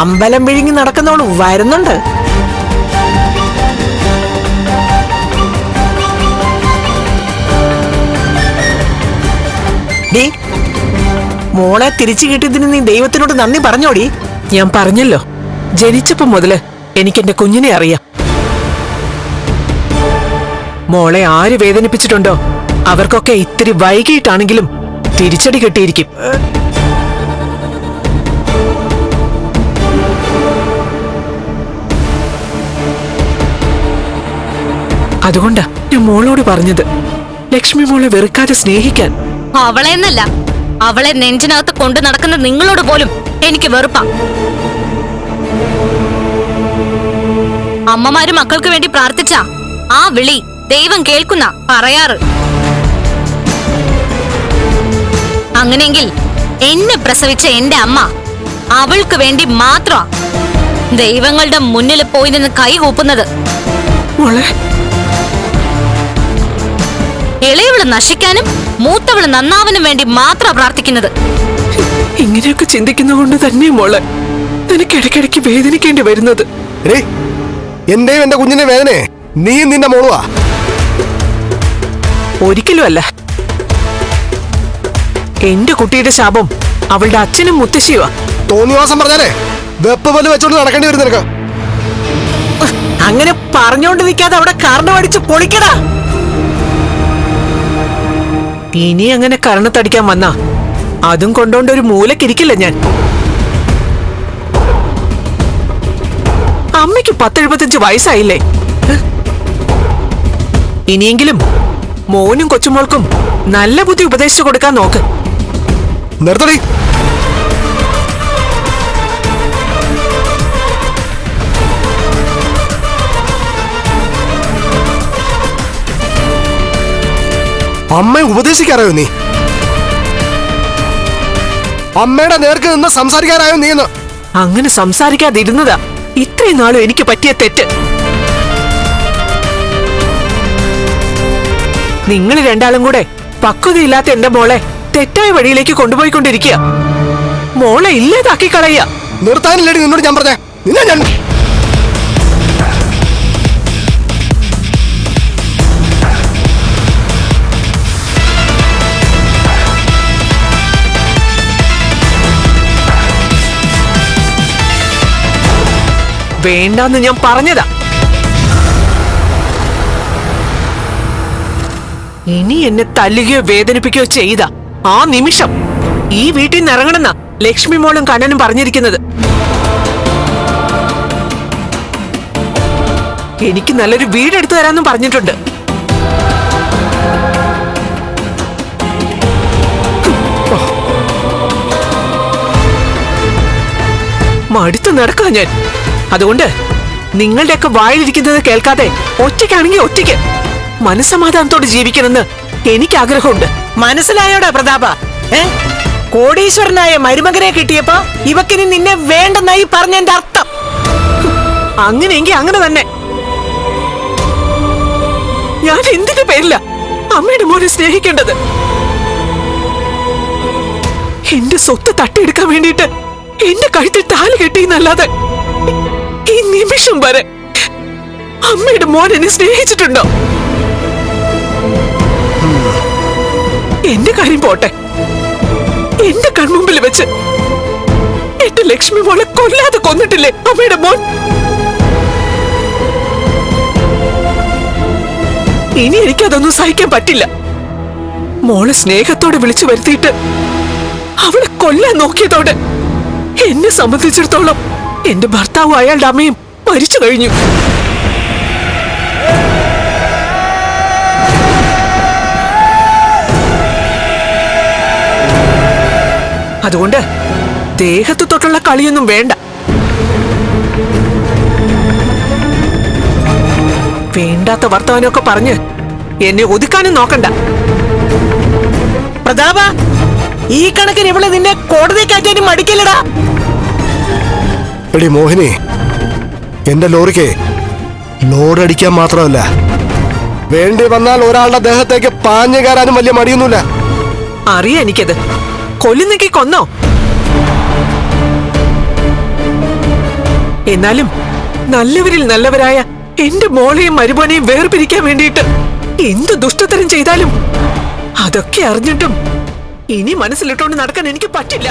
അമ്പലം വിഴുങ്ങി നടക്കുന്നോളൂ വരുന്നുണ്ട്. ഡീ മോളെ തിരിച്ചു കിട്ടിയതിന് നീ ദൈവത്തിനോട് നന്ദി പറഞ്ഞോടി ഞാൻ പറഞ്ഞല്ലോ. ജനിച്ചപ്പോ മുതൽ എനിക്ക് എന്റെ കുഞ്ഞിനെ അറിയാം. മോളെ ആര് വേദനിപ്പിച്ചിട്ടുണ്ടോ? അവർക്കൊക്കെ ഇത്തിരി വൈകിട്ടാണെങ്കിലും തിരിച്ചടി കിട്ടിയിരിക്കും. അതുകൊണ്ടാ ഞാൻ മോളോട് പറഞ്ഞത്. ലക്ഷ്മി മോളെ വെറുക്കാതെ സ്നേഹിക്കാൻ. അവളെ എന്നല്ല അവളെ നെഞ്ചിനകത്ത് കൊണ്ടു നടക്കുന്ന നിങ്ങളോട് പോലും എനിക്ക് വെറുപ്പാ. അമ്മമാരും മക്കൾക്ക് വേണ്ടി പ്രാർത്ഥിച്ച ആ വിളി ദൈവം കേൾക്കുന്ന പറയാറ്. അങ്ങനെയെങ്കിൽ എന്നെ പ്രസവിച്ച എന്റെ അമ്മ അവൾക്ക് വേണ്ടി മാത്രം ദൈവങ്ങളുടെ മുന്നിൽ പോയി നിന്ന് കൈകൂപ്പുന്നത്. മോളെ ഇളയവൾ നശിക്കാനും മൂത്തവൾ നന്നാവനും വേണ്ടി മാത്രം പ്രാർത്ഥിക്കുന്നത്. ഇങ്ങനെയൊക്കെ ചിന്തിക്കുന്നതുകൊണ്ട് തന്നെ മോളെ. നിനക്ക് ഇടയ്ക്കിടയ്ക്ക് വേദനിക്കേണ്ടി വരുന്നത്. എന്റെയും എന്റെ കുഞ്ഞിനെ വേദനയെ നീ നിന്റെ മോളുവാ. ഒരിക്കലും അല്ല. എന്റെ കുട്ടിയുടെ ശാപം അവളുടെ അച്ഛനും മുത്തശ്ശിയുവാ. തോന്നിവാസം പറഞ്ഞാലേ വെപ്പ് പോലെ വെച്ചോണ്ട് നടക്കേണ്ടി വരും നിനക്ക്. അങ്ങനെ പറഞ്ഞോണ്ട് നിൽക്കാതെ അവിടെ കാരണം അടിച്ച് പൊളിക്കടാ. ഇനി അങ്ങനെ കരണത്തടിക്കാൻ വന്ന. അതും കൊണ്ടോണ്ട് ഒരു മൂലക്കിരിക്കില്ല ഞാൻ. അമ്മയ്ക്ക് പത്തെഴുപത്തഞ്ച് വയസ്സായില്ലേ? ഇനിയെങ്കിലും മോനും കൊച്ചുമോൾക്കും നല്ല ബുദ്ധി ഉപദേശിച്ചു കൊടുക്കാൻ നോക്ക്. നിർത്തടി. അമ്മയെ ഉപദേശിക്കാറായോ നീ? അമ്മയുടെ നേർക്ക് നിന്ന് സംസാരിക്കാറായോ നീ എന്ന്? അങ്ങനെ സംസാരിക്കാതിരുന്നതാ. ഇത്രയും നാളും എനിക്ക് പറ്റിയ തെറ്റ്. നിങ്ങൾ രണ്ടാളും കൂടെ പക്വതയില്ലാത്ത എന്റെ മോളെ തെറ്റായ വഴിയിലേക്ക് കൊണ്ടുപോയിക്കൊണ്ടിരിക്കുക. മോളെ ഇല്ലാതാക്കി കളയുക നിർത്താനില്ലടി നിന്നോട് ഞാൻ പറഞ്ഞേ. നിന്നെ ഞാൻ വേണ്ടാന്ന് ഞാൻ പറഞ്ഞതാ. ഇനി എന്നെ തല്ലുകയോ വേദനിപ്പിക്കുകയോ ചെയ്ത ആ നിമിഷം ഈ വീട്ടിൽ നിന്ന് ഇറങ്ങണമെന്ന ലക്ഷ്മി മോളും കണ്ണനും പറഞ്ഞിരിക്കുന്നത്. എനിക്ക് നല്ലൊരു വീട് വീടെടുത്തു തരാമെന്നും പറഞ്ഞിട്ടുണ്ട്. മടുത്ത് നടക്കാം ഞാൻ. അതുകൊണ്ട് നിങ്ങളുടെയൊക്കെ വായിലിരിക്കുന്നത് കേൾക്കാതെ ഒറ്റയ്ക്കാണെങ്കിൽ ഒറ്റയ്ക്ക് മനസ്സമാധാനത്തോടെ ജീവിക്കണമെന്ന് എനിക്ക് ആഗ്രഹമുണ്ട് മനസ്സിലായോടാ പ്രതാപ? ഏ? കോടീശ്വരനായ മരുമകനെ കിട്ടിയപ്പോ ഇവക്കിനി നിന്നെ വേണ്ടെന്നായി പറഞ്ഞതിന്റെ അർത്ഥം. അങ്ങനെയെങ്കിൽ അങ്ങനെ തന്നെ. ഞാൻ എന്തിന്റെ പേരില്ല അമ്മയുടെ മോനെ സ്നേഹിക്കേണ്ടത്? എന്റെ സ്വത്ത് തട്ടിയെടുക്കാൻ വേണ്ടിയിട്ട് എന്റെ കഴുത്തിൽ താൽ കെട്ടിയെന്നല്ലാതെ ഈ നിമിഷം വരെ അമ്മയുടെ മോൻ എന്നെ സ്നേഹിച്ചിട്ടുണ്ടോ? എന്റെ കാര്യം പോട്ടെ. എന്റെ കൺമുമ്പിൽ വെച്ച് എന്റെ ലക്ഷ്മി മോളെ കൊല്ലാതെ കൊന്നിട്ടില്ലേ അമ്മയുടെ മോൻ? ഇനി എനിക്കതൊന്നും സഹിക്കാൻ പറ്റില്ല. മോളെ സ്നേഹത്തോടെ വിളിച്ചു വരുത്തിയിട്ട് അവളെ കൊല്ലാൻ നോക്കിയതോടെ എന്നെ സംബന്ധിച്ചിടത്തോളം എന്റെ ഭർത്താവ് അയാളുടെ അമ്മയും മരിച്ചു കഴിഞ്ഞു. അതുകൊണ്ട് ദേഹത്ത് തൊട്ടുള്ള കളിയൊന്നും വേണ്ട. വേണ്ടാത്ത വർത്തമാനമൊക്കെ പറഞ്ഞ് എന്നെ ഒതുക്കാനും നോക്കണ്ട. പ്രതാപ ഈ കണക്കിന് ഇവിടെ നിന്നെ കോടതി കയറ്റാനും മടിക്കില്ലടാ. എടി മോഹിനി എന്റെ ലോറിക്ക് ലോഡ് അടിക്കാൻ മാത്രമല്ല വേണ്ടി വന്നാൽ ഒരാളുടെ ദേഹത്തേക്ക് പാഞ്ഞു കയറാനും വലിയ മടിയൊന്നുമില്ല. അറിയാം എനിക്കത്. കൊല്ലുന്നെങ്കിൽ കൊന്നോ? എന്നാലും നല്ലവരിൽ നല്ലവരായ എന്റെ മോളെയും മരുമോനെയും വേർപിരിക്കാൻ വേണ്ടിയിട്ട് എന്ത് ദുഷ്ടതരം ചെയ്താലും അതൊക്കെ അറിഞ്ഞിട്ടും ഇനി മനസ്സിലിട്ടോണ്ട് നടക്കാൻ എനിക്ക് പറ്റില്ല.